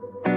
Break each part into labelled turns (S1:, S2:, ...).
S1: thank you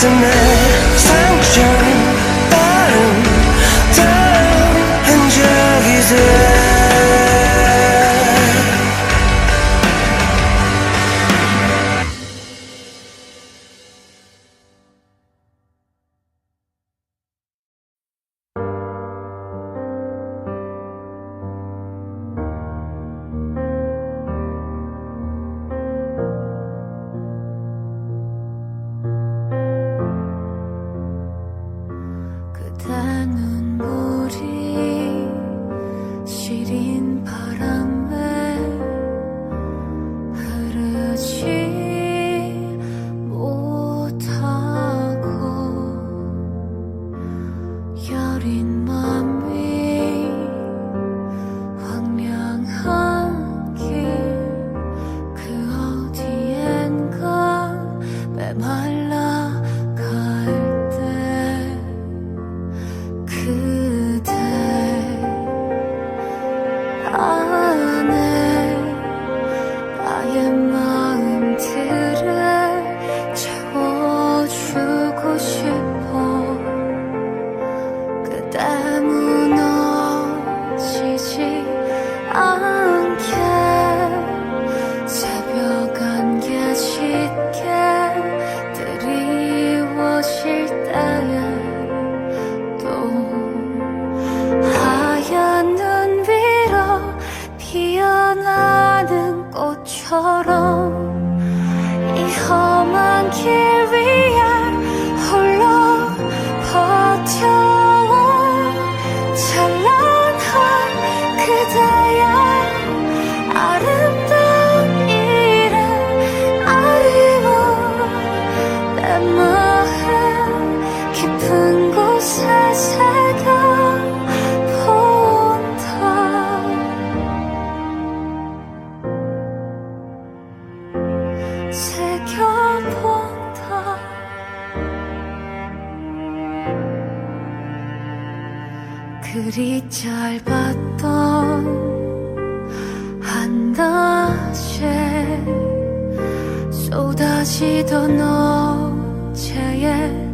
S1: Tonight. 그리 잘 봤던
S2: 한낮에 쏟아지던 어제의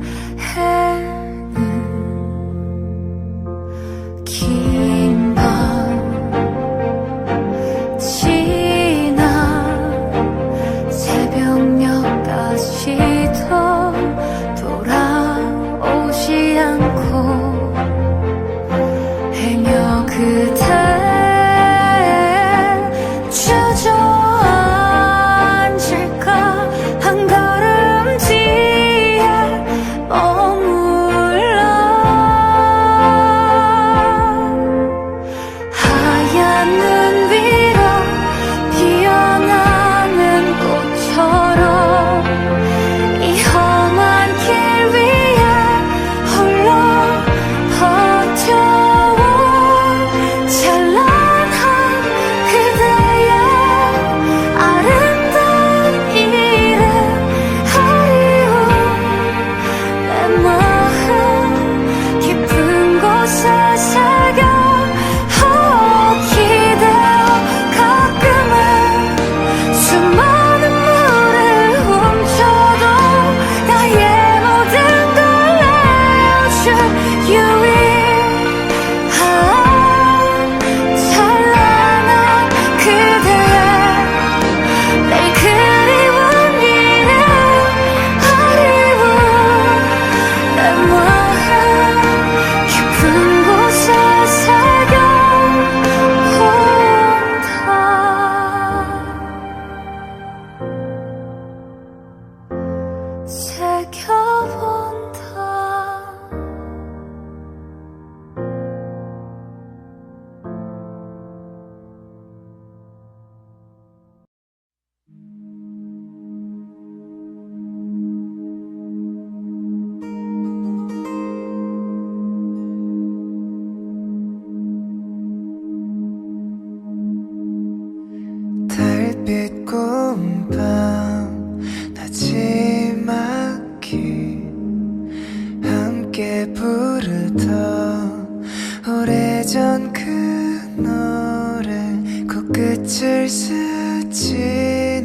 S3: 스치는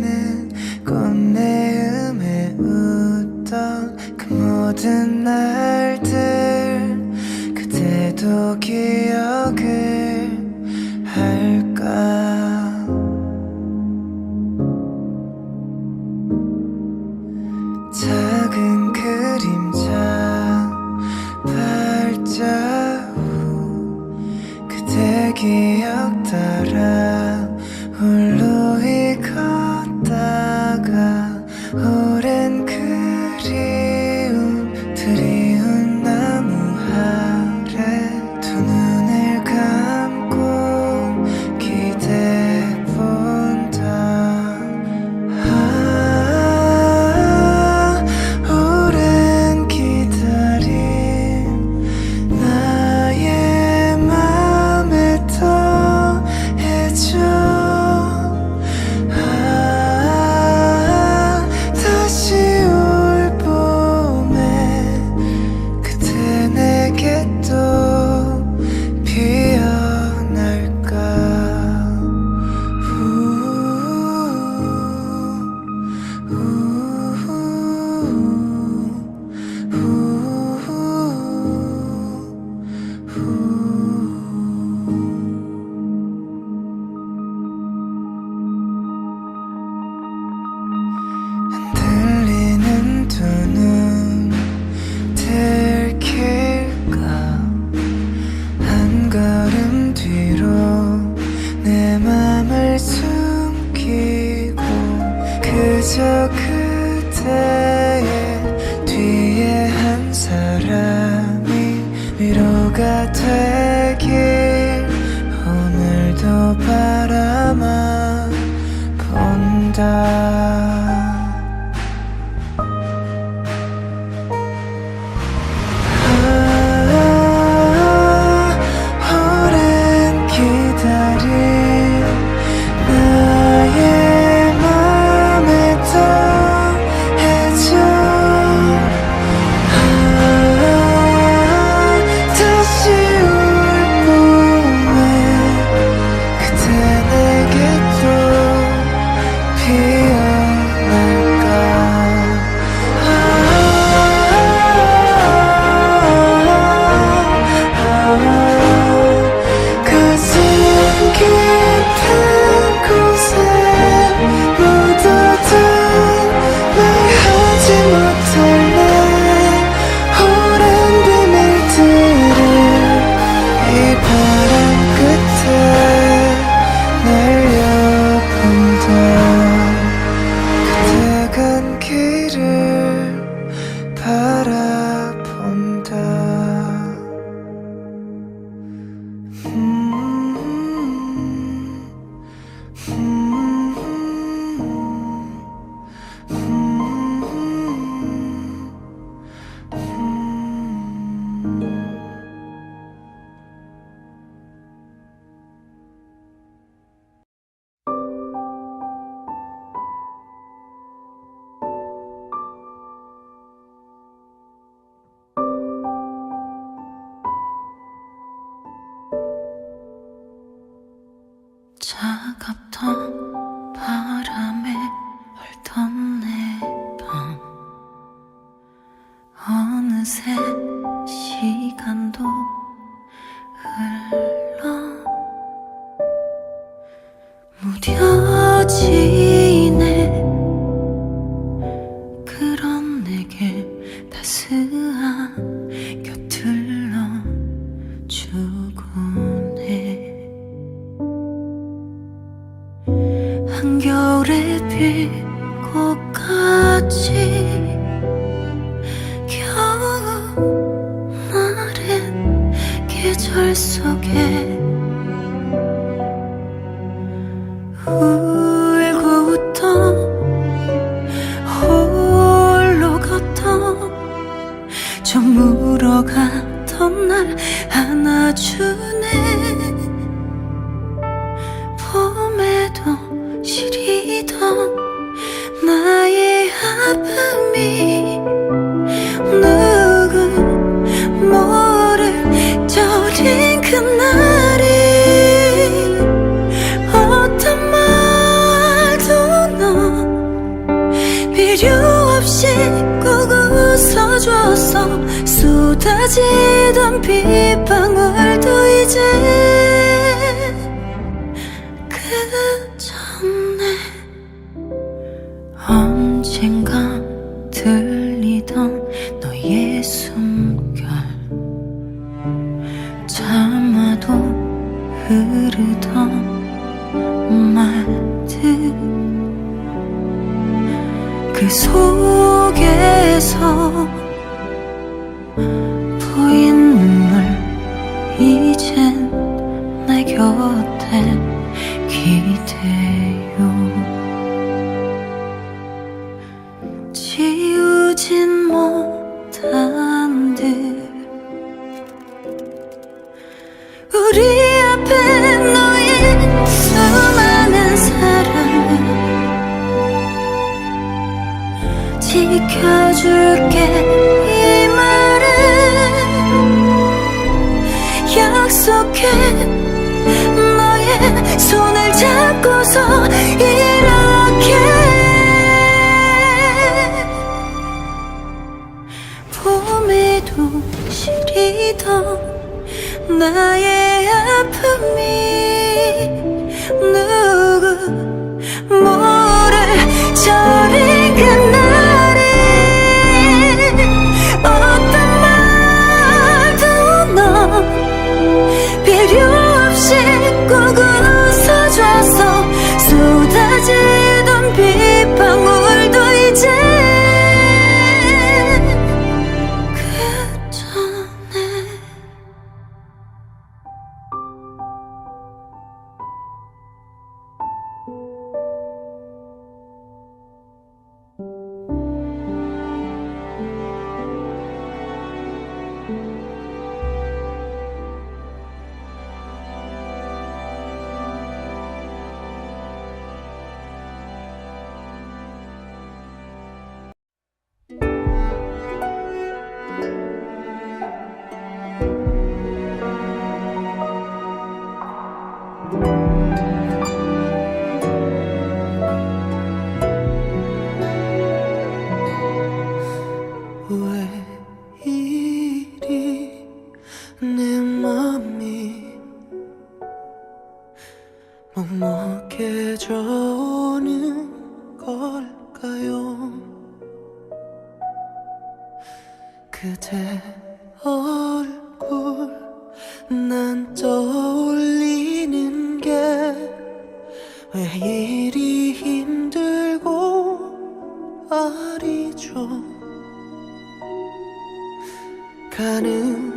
S3: 꽃내음에 웃던 그 모든 날들 그대도 기억을 할까? 작은 그림자 발자국 그대 기억 따라 나의
S2: 아픔이 누구 모를 저린 그날이 어떤 말도 넌 필요 없이 꼭 웃어줘서 쏟아지던 비 속에서 줄게 이 말은. 약속해 너의 손을 잡고서 이렇게. 봄에도 시리던 나의
S4: 그대 얼굴 난 떠올리는 게 왜 이리 힘들고 아리죠. 가능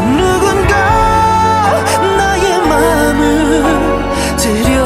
S4: 누군가 나의 마음을 들여